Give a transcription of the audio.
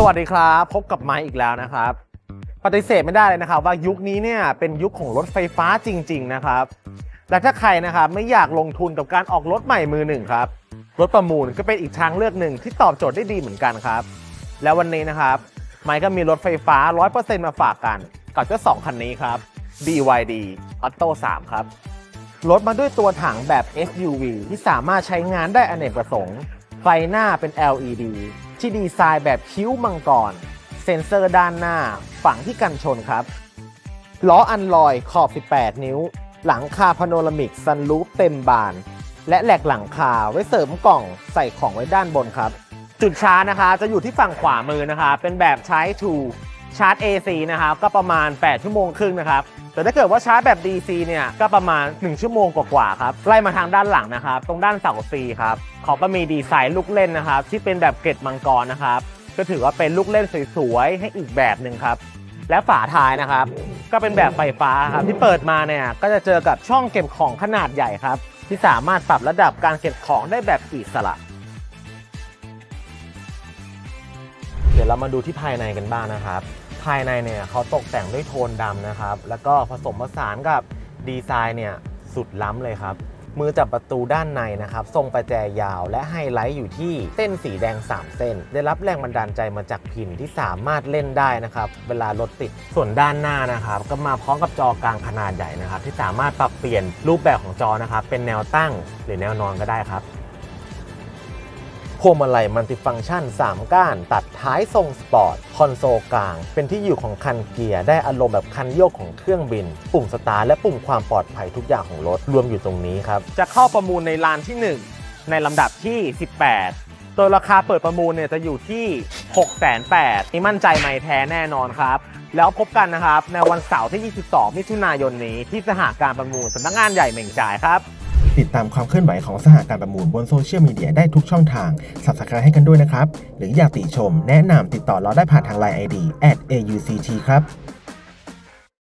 สวัสดีครับ พบกับไมค์อีกแล้วนะครับ ปฏิเสธไม่ได้เลยนะครับ ว่ายุคนี้เนี่ยเป็นยุคของรถไฟฟ้าจริง ๆ นะครับ และถ้าใครนะครับไม่อยากลงทุนกับการออกรถใหม่มือหนึ่งครับ รถประมูลก็เป็นอีกทางเลือกหนึ่งที่ตอบโจทย์ได้ดีเหมือนกันครับ แล้ววันนี้นะครับไมค์ก็มีรถไฟฟ้า 100%มาฝากกันกับเจ้าสองคันนี้ครับ BYD Auto 3 ครับ รถมาด้วยตัวถังแบบ SUV ที่สามารถใช้งานได้อเนกประสงค์ ไฟหน้าเป็น LED ที่ดีไซน์แบบคิ้วมังกร เซ็นเซอร์ด้านหน้า ฝั่งที่กันชนครับ ล้ออันลอยขอบ 18 นิ้ว หลังคาพาโนรามิกซันรูฟเต็มบาน และแหลกหลังคาไว้เสริมกล่องใส่ของไว้ด้านบนครับ จุดชาร์จนะคะ จะอยู่ที่ฝั่งขวามือนะคะ เป็นแบบใช้2ชาร์จ AC นะครับก็ประมาณ 8 ชั่วโมงครึ่งนะครับ แต่ถ้าเกิดว่าชาร์จแบบ DC เนี่ยก็ประมาณ 1 ชั่วโมงกว่าๆครับไล่มาทางด้านหลังนะครับตรงด้านเสา C ครับเขาก็มีดีไซน์ลูกเล่นนะครับที่เป็นแบบเกล็ดมังกรนะครับก็ถือว่าเป็นลูกเล่นสวยๆให้อีกแบบหนึ่งครับและฝาท้ายนะครับ ก็เป็นแบบไฟฟ้าครับที่เปิดมาเนี่ยก็จะเจอกับช่องเก็บของขนาดใหญ่ครับ ที่สามารถปรับระดับการเก็บของได้แบบอิสระ เดี๋ยวเรามาดูที่ภายในกันบ้างนะครับ ภายในเนี่ยเขาตกแต่งด้วยโทนดำนะครับ แล้วก็ผสมผสานกับดีไซน์เนี่ยสุดล้ำเลยครับ มือจับประตูด้านในนะครับ ทรงประแจยาวและไฮไลท์อยู่ที่เส้นสีแดง 3 เส้น ได้รับแรงบันดาลใจมาจากพินที่สามารถเล่นได้นะครับ เวลารถติด ส่วนด้านหน้านะครับ ก็มาพร้อมกับจอกลางขนาดใหญ่นะครับ ที่สามารถปรับเปลี่ยนรูปแบบของจอนะครับ เป็นแนวตั้งหรือแนวนอนก็ได้ครับ พวงมาลัยมัลติฟังก์ชัน 3 ก้าน ตัดท้ายทรงสปอร์ต คอนโซลกลาง เป็นที่อยู่ของคันเกียร์ ได้อารมณ์แบบคันโยกของเครื่องบิน ปุ่มสตาร์ทและปุ่มความปลอดภัยทุกอย่างของรถ รวมอยู่ตรงนี้ครับ จะเข้าประมูลในลานที่ 1 ในลำดับที่ 18โดยราคาเปิดประมูลเนี่ยจะอยู่ที่6 8 0 0 0นี่มั่นใจไหมแท้แน่นอนครับ แล้วพบกันนะครับในวันเสาร์ที่ 22 มิถุนายนนี้ที่สหการประมูลสำนักงานใหญ่เหม่งจ่ายครับ ติดตามความเคลื่อนไหวของสหการประมูลบนโซเชียลมีเดียได้ทุกช่องทางสับสกายให้กันด้วยนะครับ หรืออยากติชม แนะนำติดต่อเราได้ผ่านทาง Line ID @auct ครับ